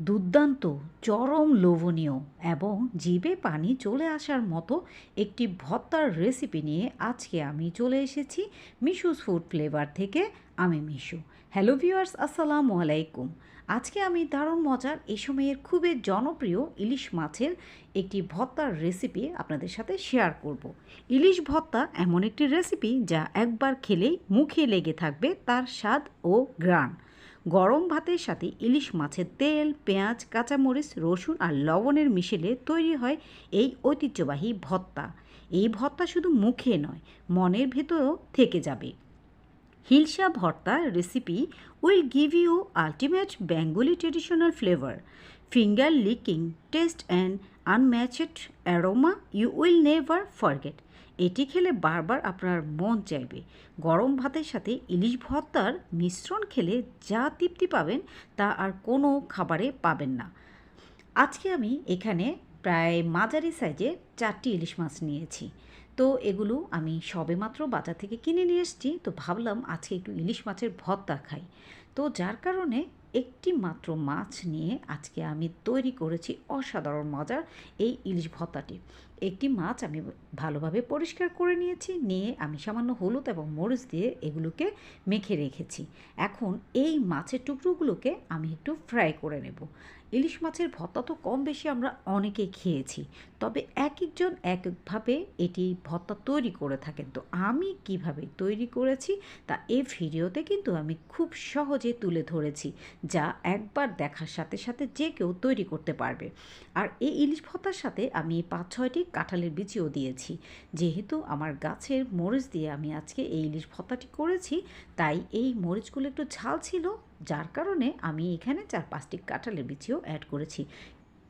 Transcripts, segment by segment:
দুর্দান্ত, চরম লোভনীয় এবং জিভে পানি চলে আসার মতো একটি ভত্তার রেসিপি নিয়ে আজকে আমি চলে এসেছি মিশুস ফুড ফ্লেভার থেকে, আমি মিশু হ্যালো ভিউয়ার্স আসসালামু আলাইকুম। আজকে আমি দারুণ মজার এই সময়ের খুবই জনপ্রিয় ইলিশ মাছের একটি ভত্তার রেসিপি আপনাদের সাথে শেয়ার করব। ইলিশ ভত্তা এমন একটি রেসিপি যা একবার খেলেই মুখে লেগে থাকবে তার স্বাদ ও গ্রান গরম ভাতের সাথে ইলিশ মাছের তেল, পেঁয়াজ, কাঁচামরিচ, রসুন আর লবণের মিশেলে তৈরি হয় এই ঐতিহ্যবাহী ভত্তা। এই ভত্তা শুধু মুখে নয়, মনের ভেতরও থেকে যাবে। Hilsa bharta recipe will give you ultimate Bengali traditional flavour finger licking taste and unmatched aroma you will never forget এটি খেলে বারবার আপনার মন চাইবে। গরম ভাতের সাথে ইলিশ ভর্তার মিশ্রণ খেলে যা তৃপ্তি পাবেন তা আর কোনো খাবারে পাবেন না। আজকে আমি এখানে প্রায় মাঝারি সাইজে চারটি ইলিশ মাছ নিয়েছি। তো এগুলো আমি সবেমাত্র বাজার থেকে কিনে নিয়ে এসেছি। তো ভাবলাম আজকে একটু ইলিশ মাছের ভর্তা খাই। তো যার কারণে একটি মাত্র মাছ নিয়ে আজকে আমি তৈরি করেছি অসাধারণ মজার এই ইলিশ ভর্তাটি। একটি মাছ আমি ভালোভাবে পরিষ্কার করে নিয়েছি, নিয়ে আমি সামান্য হলুদ এবং মরিচ দিয়ে এগুলোকে মেখে রেখেছি। এখন এই মাছের টুকরোগুলোকে আমি একটু ফ্রাই করে নেব। ইলিশ মাছের ভর্তা তো কম বেশি আমরা অনেকে খেয়েছি, তবে এক একজন এক একভাবে এটি ভর্তা তৈরি করে থাকেন। তো আমি কীভাবে তৈরি করেছি তা এই ভিডিওতে কিন্তু আমি খুব সহজে তুলে ধরেছি, যা একবার দেখার সাথে সাথে যে কেউ তৈরি করতে পারবে। আর এই ইলিশ ভর্তার সাথে আমি পাঁচ ছয়টি কাঁঠালের বিচিও দিয়েছি। যেহেতু আমার গাছের মরিচ দিয়ে আমি আজকে এই ইলিশ ভর্তাটি করেছি, তাই এই মরিচগুলো একটু ঝাল ছিল, যার কারণে আমি এখানে চার পাঁচটি কাঁঠালের বিচিও অ্যাড করেছি।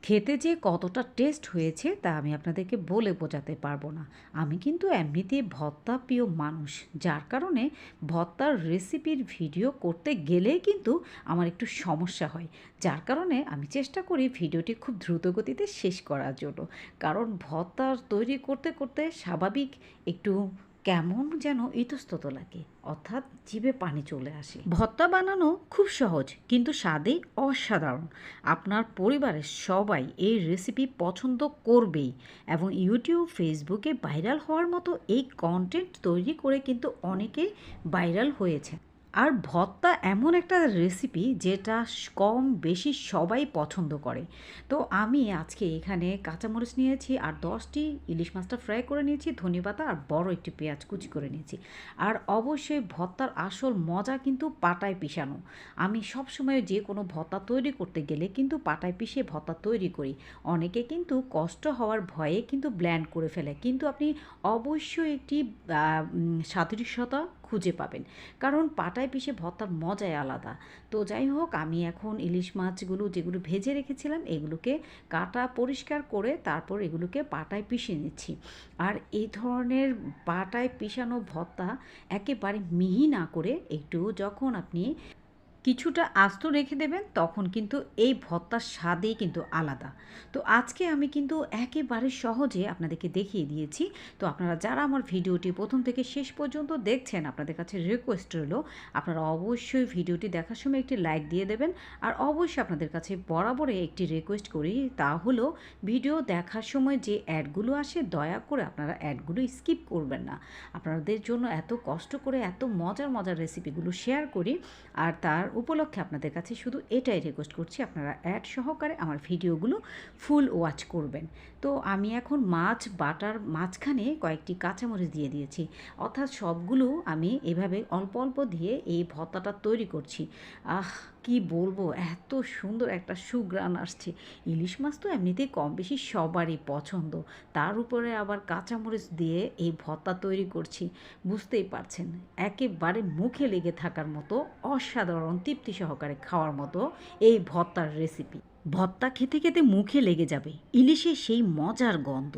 খেতে যে কতটা টেস্ট হয়েছে তা আমি আপনাদেরকে বলে বোঝাতে পারব না। আমি কিন্তু এমনিতে ভত্তা প্রিয় মানুষ, যার কারণে ভত্তার রেসিপির ভিডিও করতে গেলেই কিন্তু আমার একটু সমস্যা হয়। যার কারণে আমি চেষ্টা করি ভিডিওটি খুব দ্রুত গতিতে শেষ করার জন্য। কারণ ভত্তার তৈরি করতে করতে স্বাভাবিক একটু কেমন যেন ইতস্তত লাগে। অর্থাৎ জিভে পানি চলে আসে। ভর্তা বানানো খুব সহজ, কিন্তু স্বাদে অসাধারণ। আপনার পরিবারের সবাই এই রেসিপি পছন্দ করবেই এবং ইউটিউব ফেসবুকে ভাইরাল হওয়ার মতো এই কন্টেন্ট তৈরি করে কিন্তু অনেকে ভাইরাল হয়েছে আর ভর্তা এমন একটা রেসিপি যেটা কম বেশি সবাই পছন্দ করে। তো আমি আজকে এখানে কাঁচামরিচ নিয়েছি আর দশটি ইলিশ মাছটা ফ্রাই করে নিয়েছি ধনেপাতা আর বড় একটি পেঁয়াজ কুচি করে নিয়েছি। আর অবশ্যই ভর্তার আসল মজা কিন্তু পাটায় পিষানো। আমি সবসময় যে কোনো ভর্তা তৈরি করতে গেলে কিন্তু পাটায় পিষে ভর্তা তৈরি করি। অনেকে কিন্তু কষ্ট হওয়ার ভয়ে কিন্তু ব্ল্যান্ড করে ফেলে। কিন্তু আপনি অবশ্যই একটি সাদৃশ্যতা খুঁজে পাবেন। কারণ পাটায় পিষে ভর্তার মজাই আলাদা। তো যাই হোক, আমি এখন ইলিশ মাছগুলো যেগুলো ভেজে রেখেছিলাম, এগুলোকে কাটা পরিষ্কার করে তারপর এগুলোকে পাটায় পিষে নিচ্ছি। আর এই ধরনের পাটায় পিষানো ভর্তা একেবারে মিহি না করে একটু যখন আপনি কিছুটা আস্ত রেখে দেবেন, তখন কিন্তু এই ভর্তার স্বাদেই কিন্তু আলাদা। তো আজকে আমি কিন্তু একেবারে সহজে আপনাদেরকে দেখিয়ে দিয়েছি। তো আপনারা যারা আমার ভিডিওটি প্রথম থেকে শেষ পর্যন্ত দেখছেন, আপনাদের কাছে রিকোয়েস্ট রইল, আপনারা অবশ্যই ভিডিওটি দেখার সময় একটি লাইক দিয়ে দেবেন। আর অবশ্যই আপনাদের কাছে বরাবরে একটি রিকোয়েস্ট করি, তা হলো ভিডিও দেখার সময় যে অ্যাডগুলো আসে, দয়া করে আপনারা অ্যাডগুলো স্কিপ করবেন না। আপনাদের জন্য এত কষ্ট করে, এত মজার মজার রেসিপিগুলো শেয়ার করি, আর তার উপলক্ষে আপনাদের কাছে শুধু এটাই রিকোয়েস্ট করছি, আপনারা অ্যাড সহকারে আমার ভিডিওগুলো ফুল ওয়াচ করবেন। তো আমি এখন মাছ, বাটার মাঝখানে কয়েকটি কাঁচামরিচ দিয়ে দিয়েছি, অর্থাৎ সবগুলো আমি এভাবে অল্প অল্প দিয়ে এই ভত্তাটা তৈরি করছি। আহ কি বলব? এত সুন্দর একটা সুগ্রান আসছে। ইলিশ মাছ তো এমনিতেই কম বেশি সবারই পছন্দ। তার উপরে আবার কাঁচামরিচ দিয়ে এই ভর্তা তৈরি করছি। বুঝতেই পারছেন, একেবারে মুখে লেগে থাকার মতো অসাধারণ তৃপ্তি সহকারে খাওয়ার মতো এই ভর্তার রেসিপি ভর্তা খেতে খেতে মুখে লেগে যাবে। ইলিশের সেই মজার গন্ধ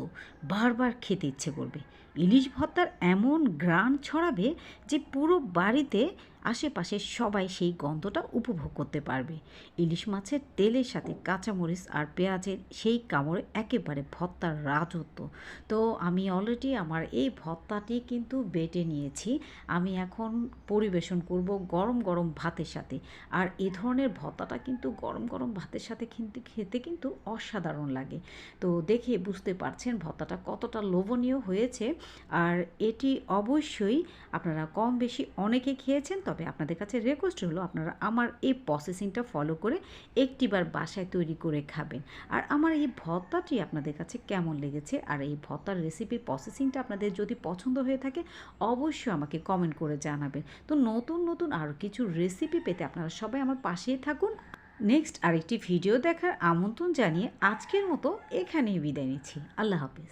বারবার খেতে ইচ্ছে করবে। ইলিশ ভর্তার এমন গ্রান ছড়াবে যে পুরো বাড়িতে আশেপাশে সবাই সেই গন্ধটা উপভোগ করতে পারবে। ইলিশ মাছের তেলের সাথে কাঁচামরিচ আর পেঁয়াজের সেই কামড়ে একেবারে ভর্তার রাজত্ব। তো আমি অলরেডি আমার এই ভর্তাটি কিন্তু বেটে নিয়েছি। আমি এখন পরিবেশন করব গরম গরম ভাতের সাথে। আর এ ধরনের ভর্তাটা কিন্তু গরম গরম ভাতের সাথে কিন্তু খেতে কিন্তু অসাধারণ লাগে। তো দেখে বুঝতে পারছেন ভর্তাটা কতটা লোভনীয় হয়েছে। আর এটি অবশ্যই আপনারা কম বেশি অনেকে খেয়েছেন, তবে আপনাদের কাছে রিকোয়েস্ট হলো আপনারা আমার এই প্রসেসিংটা ফলো করে একটিবার বাসায় তৈরি করে খাবেন। আর আমার এই ভর্তাটি আপনাদের কাছে কেমন লেগেছে আর এই ভর্তার রেসিপির প্রসেসিংটা আপনাদের যদি পছন্দ হয়ে থাকে, অবশ্যই আমাকে কমেন্ট করে জানাবেন। তো নতুন নতুন আরও কিছু রেসিপি পেতে আপনারা সবাই আমার পাশেই থাকুন। নেক্সট আরেকটি ভিডিও দেখার আমন্ত্রণ জানিয়ে আজকের মতো এখানেই বিদায় নিচ্ছি। আল্লাহ হাফিজ।